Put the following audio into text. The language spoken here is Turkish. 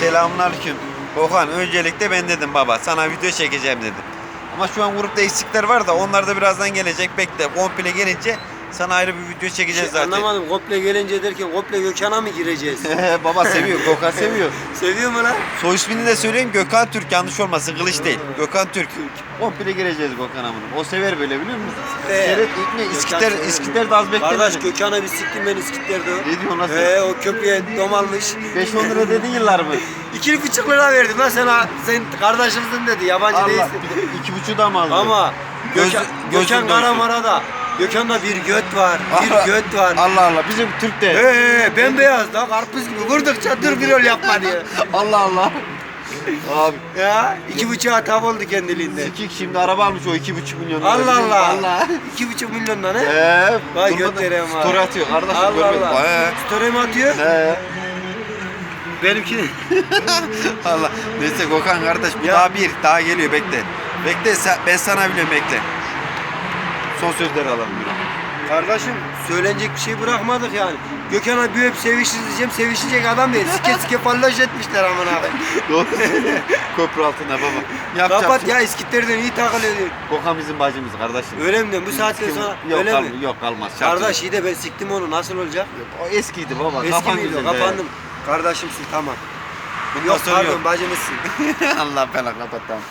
Selamünaleyküm. Okan öncelikle ben dedim baba sana video çekeceğim dedim. Ama şu an grupta eksikler var da onlar da birazdan gelecek. Bekle komple gelince sana ayrı bir video çekeceğiz Şey, zaten. anlamadım. Komple gelince derken komple Gökhan'a mı gireceğiz? baba seviyor. Gökhan seviyor. Seviyor mu lan? Soy ismini de söyleyeyim Gökhan Türk yanlış olmasın kılıç değil. Gökhan Türk. Komple gireceğiz Gökhan amına. O sever böyle biliyor musun? Seyret İlkne Gökhan İskiter. İskiter de az beklemedi. Kardeş Gökhan'a bir siktim ben İskitler'de o. Ne diyorsun lan sen? He o köprüye domalmış. 5-10 lira dedin yıllar mı? İki buçuk lira verdim lan sana. Sen kardeşimsin dedi. Yabancı Allah. değilsin. İki buçuğu da mı aldın? Ama Göz- Gökhan, gözün Gökhan dönsün. Karamara'da. Gökhan'da bir göt var. Bir göt var. Allah Allah bizim Türk'te. He he bembeyaz da karpuz gibi vurdukça dur bir rol yapma diye. Allah Allah. Abi Ya iki buçuğa tav oldu kendiliğinden. Sikik şimdi araba almış o iki buçuk milyon. lira. Allah Allah. Allah. İki buçuk milyondan he? Eee. Vay götlerem var. Story atıyor kardeşim Allah görmedim. Allah. He. Story mi atıyor? He. Benimki. Allah. Neyse Gökhan kardeş bu Ya. daha bir daha geliyor bekle. Bekle sen, ben sana biliyorum bekle. Son sözleri alalım. Kardeşim söylenecek bir şey bırakmadık yani. Gökhan'a bir öp sevişiriz diyeceğim. Sevişecek adam değil. Sike sike falloş etmişler amına koyayım. Doğru. Köprü altında baba. Yapacak Kapat ya iskitlerden iyi takılıyor diyor. Gökhan bizim bacımız kardeşim. Öyle mi diyorsun? Bu saatten sonra yok, öyle kal- mi? Yok kalmaz. şart Kardeş iyi de ben siktim onu nasıl olacak? yok. O eskiydi baba. Eski Kafan miydi o? Kapandım. Kardeşimsin tamam. Bundan Yok sonra pardon bacımızsın. Allah belanı kapat tamam.